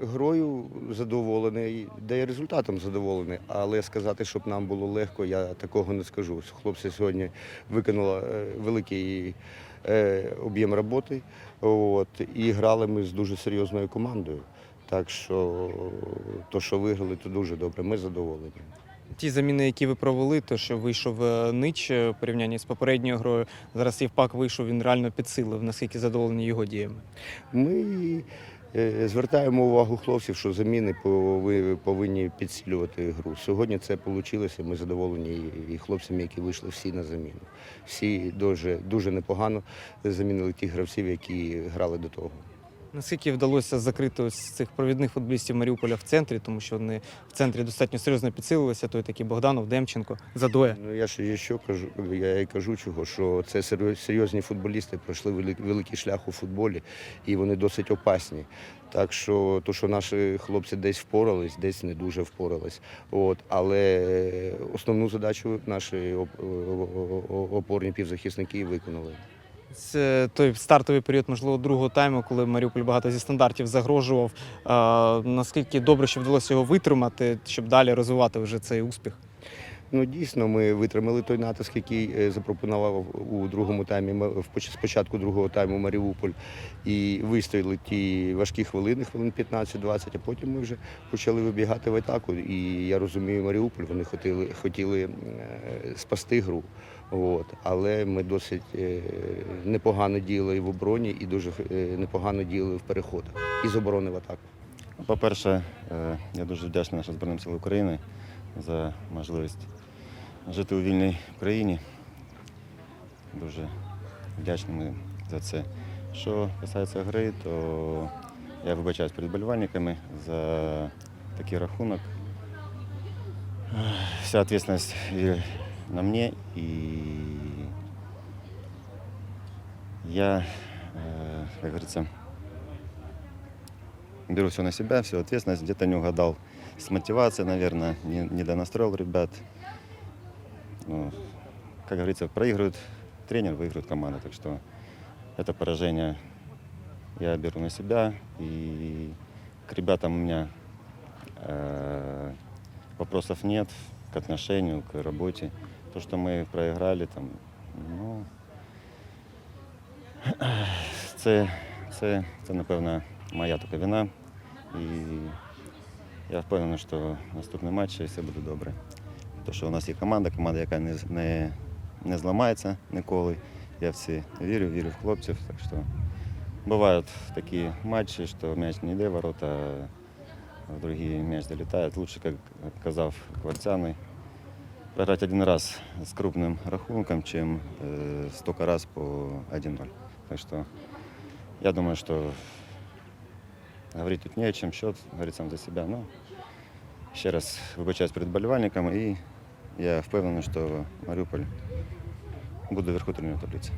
грою задоволений, де і результатом задоволений. Але сказати, щоб нам було легко, я такого не скажу. Хлопці сьогодні виконали е, великий е, об'єм роботи. От, і грали ми з дуже серйозною командою. Так що то, що виграли, то дуже добре. Ми задоволені. Ті заміни, які ви провели, то що вийшов е, Нич в порівнянні з попередньою грою. Зараз Євпак вийшов, він реально підсилив. Наскільки задоволені його діями? Ми звертаємо увагу хлопців, що заміни пови- повинні підсилювати гру. Сьогодні це вийшло. Ми задоволені і хлопцями, які вийшли всі на заміну. Всі дуже, дуже непогано замінили тих гравців, які грали до того. Наскільки вдалося закрити ось цих провідних футболістів Маріуполя в центрі, тому що вони в центрі достатньо серйозно підсилилися. Той такий Богданов, Демченко, Задоя. Ну я ж що кажу, я і кажу, чого, що це серйозні футболісти, пройшли великий шлях у футболі і вони досить опасні. Так що, то, що наші хлопці десь впорались, десь не дуже впорались. От, але основну задачу наші опорні півзахисники виконали. Це той стартовий період, можливо, другого тайму, коли Маріуполь багато зі стандартів загрожував. Наскільки добре, що вдалося його витримати, щоб далі розвивати вже цей успіх? Ну дійсно, ми витримали той натиск, який е, запропонував у другому таймі спочатку другого тайму Маріуполь, і вистояли ті важкі хвилини, хвилин 15-20, а потім ми вже почали вибігати в атаку. І я розумію, Маріуполь вони хотіли, хотіли е, спасти гру. От. Але ми досить е, непогано діяли в обороні, і дуже непогано діяли в переходах і з оборони в атаку. По-перше, я дуже вдячний нашим Збройним силам України за можливість жити у вільній країні. Дуже вдячний за це. Що касається гри, то я вибачаюсь перед болівальниками за такий рахунок. Вся відповідальність на мені і я, э, как говорится, беру все на себя, всю ответственность. Где-то не угадал с мотивацией, наверное, не, не донастроил ребят. Ну, как говорится, проигрывает тренер, выигрывает команда. Так что это поражение я беру на себя. И к ребятам у меня э, вопросов нет к отношению, к работе. То, что мы проиграли, там, ну, це, це, це, напевно, моя така вина. І я впевнений, що наступний матч все буде добре. Тому що у нас є команда, команда, яка не, не, не зламається ніколи. Я в це вірю, вірю в хлопців. Так що бувають такі матчі, що м'яч не йде в ворота, а в другі м'яч долітає. Лучше, як казав Кварцяний, програти один раз з крупним рахунком, чим е, стільки раз по 1-0. Так что я думаю, что говорить тут не о чем, счет говорит сам за себя. Но ще раз вибачаюсь перед болівальниками і я впевнений, що Маріуполь буде вверху турнірної таблиці.